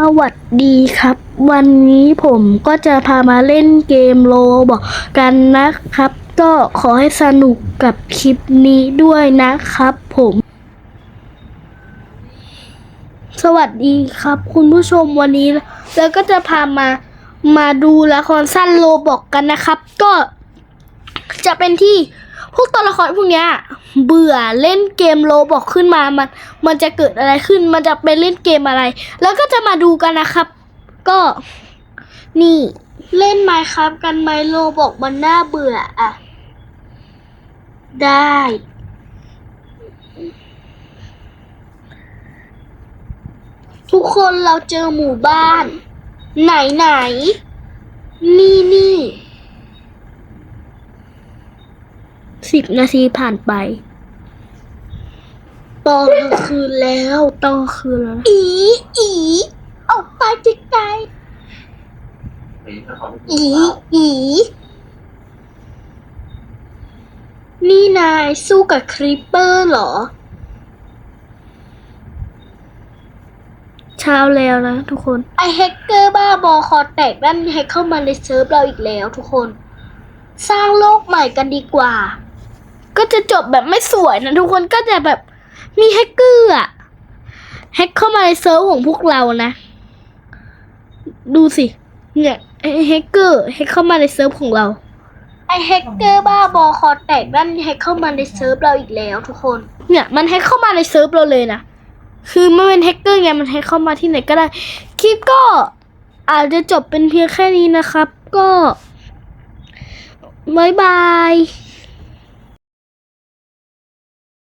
สวัสดีครับ วันนี้ผมก็จะพามาเล่นเกมโลบอกกันนะครับ ก็ขอให้สนุกกับคลิปนี้ด้วยนะครับผมสวัสดีครับ คุณผู้ชมวันนี้เราก็จะพามามาดูละครสั้นโลบอกกันนะครับ ก็จะเป็นที่พวกตัวละครพวกเนี้ย เบื่อเล่นเกมโลบอกขึ้นมามัน มันจะเกิดอะไรขึ้น มันจะไปเล่นเกมอะไร แล้วก็จะมาดูกันนะครับ ก็นี่เล่นไมค์ครับกันไหมโลบอกมันน่าเบื่ออะได้ ทุกคนเราเจอหมู่บ้าน ไหนไหน นี่นี่ สิบนาทีผ่านไป ตอนกลางคืนแล้วตอนกลางคืนแล้วนะอีอีออกไปไกลๆอีอีนี่นายสู้กับคริปเปอร์เหรอ เช้าแล้วนะทุกคน ไอแฮกเกอร์บ้าบอคอแตกนั่นแฮกเข้ามาในเซิร์ฟเราอีกแล้วทุกคน สร้างโลกใหม่กันดีกว่า ก็จะจบแบบไม่สวยนะทุกคนก็จะแบบมีแฮกเกอร์อะแฮกเข้ามาในเซิร์ฟของพวกเรานะ ดูสิ เนี่ยไอแฮกเกอร์แฮกเข้ามาในเซิร์ฟของเราไอแฮกเกอร์บ้าบอคอแตกนั่นแฮกเข้ามาในเซิร์ฟเราอีกแล้วทุกคน เนี่ยมันแฮกเข้ามาในเซิร์ฟเราเลยนะคือไม่เป็นแฮกเกอร์ไงมันแฮกเข้ามาที่ไหนก็ได้คลิปก็อาจจะจบเป็นเพียงแค่นี้นะครับ ก็บายบาย